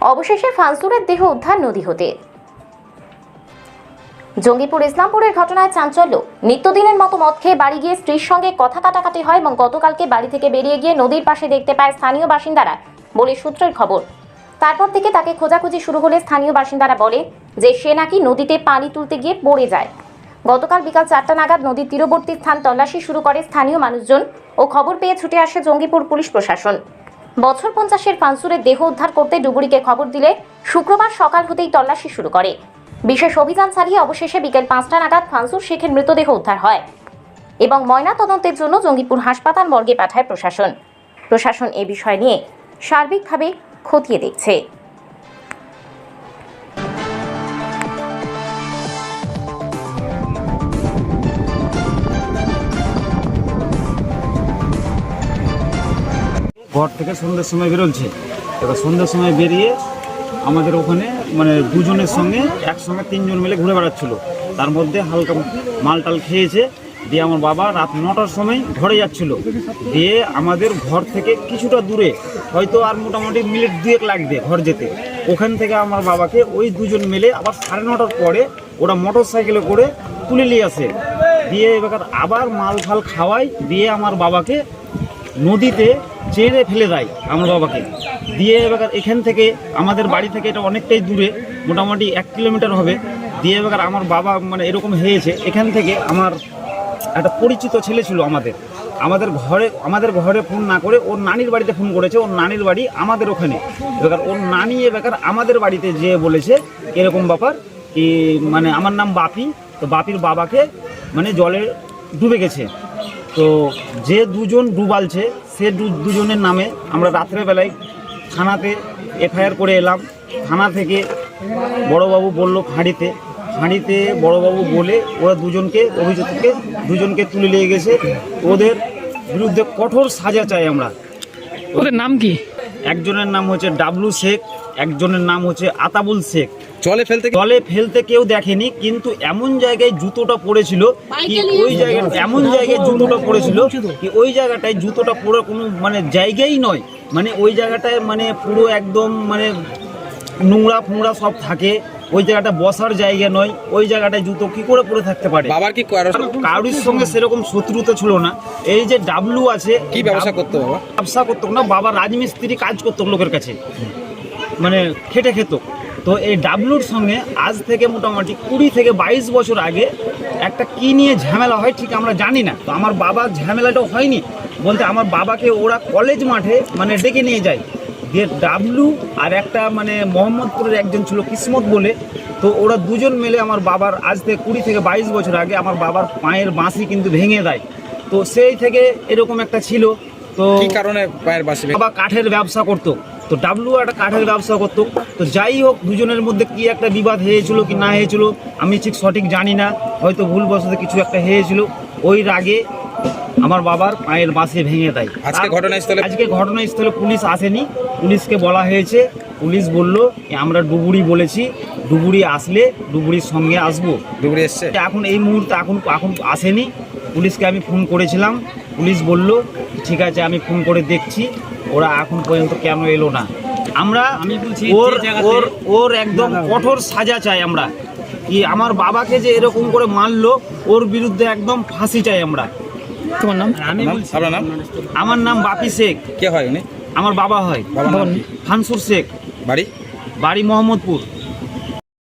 অবশেষে ফানসুরের দেহ উদ্ধার নদী হতে। জঙ্গিপুর ইসলামপুরের ঘটনায় চাঞ্চল্য। নিত্যদিনের মতো মদ খেয়ে বাড়ি গিয়ে স্ত্রীর সঙ্গে কথা কাটাকাটি হয় এবং গতকালকে বাড়ি থেকে বেরিয়ে গিয়ে নদীর পাশে দেখতে পায় স্থানীয় বাসিন্দারা বলে সূত্রের খবর। তারপর থেকে তাকে খোঁজাখুঁজি শুরু হলে স্থানীয় বাসিন্দারা বলে যে সে নাকি নদীতে পানি তুলতে গিয়ে পড়ে যায়। গতকাল বিকাল চারটা নাগাদ নদীর তীরবর্তী স্থান তল্লাশি শুরু করে স্থানীয় মানুষজন ও খবর পেয়ে ছুটে আসে জঙ্গিপুর পুলিশ প্রশাসন। বছর পঞ্চাশের ফানসুরের দেহ উদ্ধার করতে ডুবুরিকে খবর দিলে শুক্রবার সকাল হতেই তল্লাশি শুরু করে। বিশেষ অভিযান চালিয়ে অবশেষে বিকেল পাঁচটা নাগাদ ফানসুর শেখের মৃতদেহ উদ্ধার হয় এবং ময়না তদন্তের জন্য জঙ্গিপুর হাসপাতাল মর্গে পাঠায় প্রশাসন। প্রশাসন এ বিষয় নিয়ে সার্বিকভাবে খতিয়ে দেখছে। ঘর থেকে সন্ধ্যের সময় বেরোচ্ছে। এবার সন্ধ্যের সময় বেরিয়ে আমাদের ওখানে মানে দুজনের সঙ্গে একসঙ্গে তিনজন মিলে ঘুরে বেড়াচ্ছিল। তার মধ্যে হালকা মালটাল খেয়েছে। দিয়ে আমার বাবা রাত নটার সময় ঘরে যাচ্ছিল। দিয়ে আমাদের ঘর থেকে কিছুটা দূরে, হয়তো আর মোটামুটি মিনিট দুয়েক লাগবে ঘর যেতে। ওখান থেকে আমার বাবাকে ওই দুজন মিলে আবার সাড়ে নটার পরে ওরা মোটর সাইকেলে করে তুলে নিয়ে আসে। দিয়ে এবার আবার মাল ফাল খাওয়াই দিয়ে আমার বাবাকে নদীতে চেড়ে ফেলে দেয় আমার বাবাকে। দিয়ে এবার এখান থেকে আমাদের বাড়ি থেকে এটা অনেকটাই দূরে, মোটামুটি এক কিলোমিটার হবে। দিয়ে এবার আমার বাবা মানে এরকম হয়েছে। এখান থেকে আমার একটা পরিচিত ছেলে ছিল আমাদের। আমাদের ঘরে আমাদের ঘরে ফোন না করে ওর নানির বাড়িতে ফোন করেছে। ওর নানির বাড়ি আমাদের ওখানে। এবার ওর নানি এবার আমাদের বাড়িতে যেয়ে বলেছে এরকম ব্যাপার কি মানে আমার নাম বাপি। তো বাপির বাবাকে মানে জলে ডুবে গেছে। তো যে দুজন ডুবালছে সে দুজনের নামে আমরা রাত্রেবেলায় থানাতে এফআইআর করে এলাম। থানা থেকে বড়বাবু বলল ফাঁড়িতে ফাঁড়িতে বড়বাবু বলে ওরা দুজনকে অভিযুক্তকে দুজনকে তুলে নিয়ে গেছে। ওদের বিরুদ্ধে কঠোর সাজা চাই আমরা। ওদের নাম কি? একজনের নাম হচ্ছে ডাবলু শেখ। একজনের নাম হচ্ছে আতাবুল শেখ। জলে ফেলতে জলে ফেলতে কেউ দেখেনি কিন্তু এমন জায়গায় জুতোটা পড়েছিল কি ওই জায়গায় এমন জায়গায় জুতোটা পড়েছিল কি ওই জায়গাটায় জুতোটা পড়ে কোনো মানে জায়গাই নয়। মানে ওই জায়গাটায় মানে পুরো একদম মানে নোংরা ফোংরা সব থাকে। ওই জায়গাটা বসার জায়গা নয়। ওই জায়গাটায় জুতো কি করে পরে থাকতে পারে? বাবার কি কারো- কারোর সঙ্গে সেরকম শত্রুতা ছিল না। এই যে ডাবলু আছে কি ব্যবসা করতো বাবা? ব্যবসা করতো না বাবা রাজমিস্ত্রি কাজ করতো লোকের কাছে। মানে খেটে খেত। তো এই ডাবলুর সঙ্গে আজ থেকে মোটামুটি কুড়ি থেকে বাইশ বছর আগে একটা কি নিয়ে ঝামেলা হয় ঠিক আমরা জানি না। তো আমার বাবার ঝামেলাটাও হয়নি। বলতে আমার বাবাকে ওরা কলেজ মাঠে মানে ডেকে নিয়ে যায়। দিয়ে ডাবলু আর একটা মানে মোহাম্মদপুরের একজন ছিল কিসমত বলে। তো ওরা দুজন মিলে আমার বাবার আজ থেকে কুড়ি থেকে বাইশ বছর আগে আমার বাবার পায়ের বাঁশি কিন্তু ভেঙে দেয়। তো সেই থেকে এরকম একটা ছিল। তো কি কারণে পায়ের ভেঙে- বাবা কাঠের ব্যবসা করতো। তো ডাবলু একটা কাঠের ব্যবসা করতো। তো যাই হোক দুজনের মধ্যে কি একটা বিবাদ হয়েছিল কি না হয়েছিল আমি ঠিক সঠিক জানি না। হয়তো ভুলবশত কিছু একটা হয়েছিল। ওই রাগে আমার বাবার পায়ের বাসে ভেঙে দেয়। আজকে ঘটনাস্থলে- আজকে ঘটনাস্থলে পুলিশ আসেনি। পুলিশকে বলা হয়েছে পুলিশ বলল আমরা ডুবুরি বলেছি ডুবুরি আসলে ডুবুরির সঙ্গে আসব। ডুবুরি এসছে। এখন এই মুহূর্তে এখন এখন আসেনি। পুলিশকে আমি ফোন করেছিলাম। পুলিশ বলল ঠিক আছে আমি ফোন করে দেখছি ওরা এখন পর্যন্ত কেন এলো না। আমরা আমি বলছি ওর ওর ওর একদম কঠোর সাজা চাই আমরা। কি আমার বাবাকে যে এরকম করে মারলো ওর বিরুদ্ধে একদম ফাঁসি চাই আমরা। তোমার নাম? আমি নাম? আপনার নাম? আমার নাম বাপি শেখ। কে হয় উনি? আমার বাবা হয়। বাবার নাম কি? ফানসুর শেখ। বাড়ি? বাড়ি মোহাম্মদপুর।